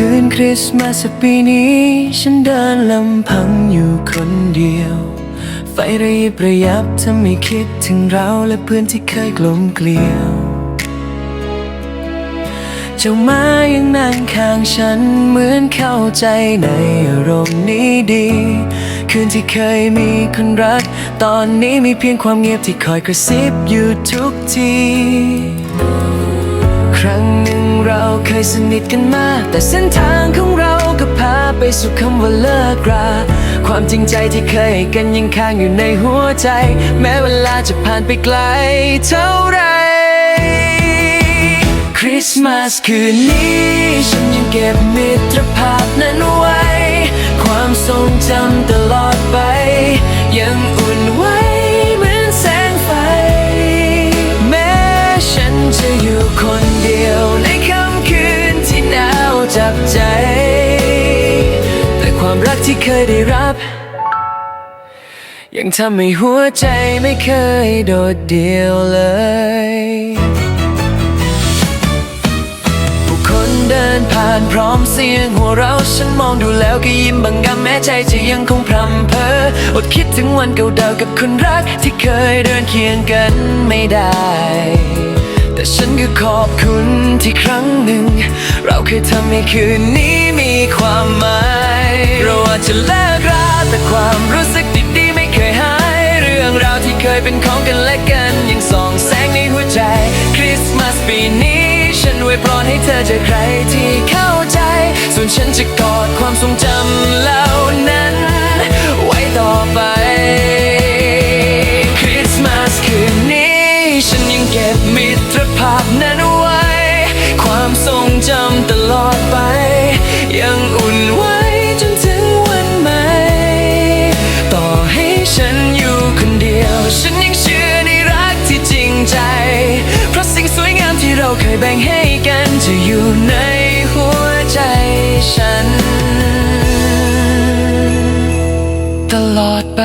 คืนคริสต์มาสปีนี้ ฉันเดินลำพังอยู่คนเดียว ไฟระยิบระยับทำให้คิดถึงเราและเพื่อนที่เคยกลมเกลียว เจ้ามายังนั่งข้างฉันเหมือนเข้าใจในอารมณ์นี้ดี คืนที่เคยมีคนรัก ตอนนี้มีเพียงความเงียบที่คอยกระซิบอยู่ทุกที ครั้งหนึ่งเราเคยสนิทกันมากแต่เส้นทางของเราก็พาไปสู่คำว่าเลิกรา ความจริงใจที่เคยกันยังค้างอยู่ในหัวใจ แม้เวลาจะผ่านไปไกลเท่าไรคริสต์มาสคืนนี้ ฉันยังเก็บมิ ที่เคยได้รับ ยังทำให้หัวใจไม่เคยโดดเดี่ยวเลย ผู้คนเดินผ่านพร้อมเสียงหัวเราะฉันมองดูแล้วก็ยิ้มบางกำแม้ใจจะยังคงพรำเพออดคิดถึงวันเก่าๆกับคนรักที่เคยเดินเคียงกันไม่ได้แต่ฉันก็ขอบคุณที่ครั้งหนึ่ง เราเคยทำให้คืนนี้มีความหมาย อาจะเลิกราแต่ความรู้สึกดีๆไม่เคยหาย เรื่องราวที่เคยเป็นของกันและกัน ยังส่องแสงในหัวใจ คริสต์มาสปีนี้ ฉันไว้พรให้เธอเจอใครที่ เราเคยแบ่งให้กันจะอยู่ในหัวใจฉัน ตลอดไป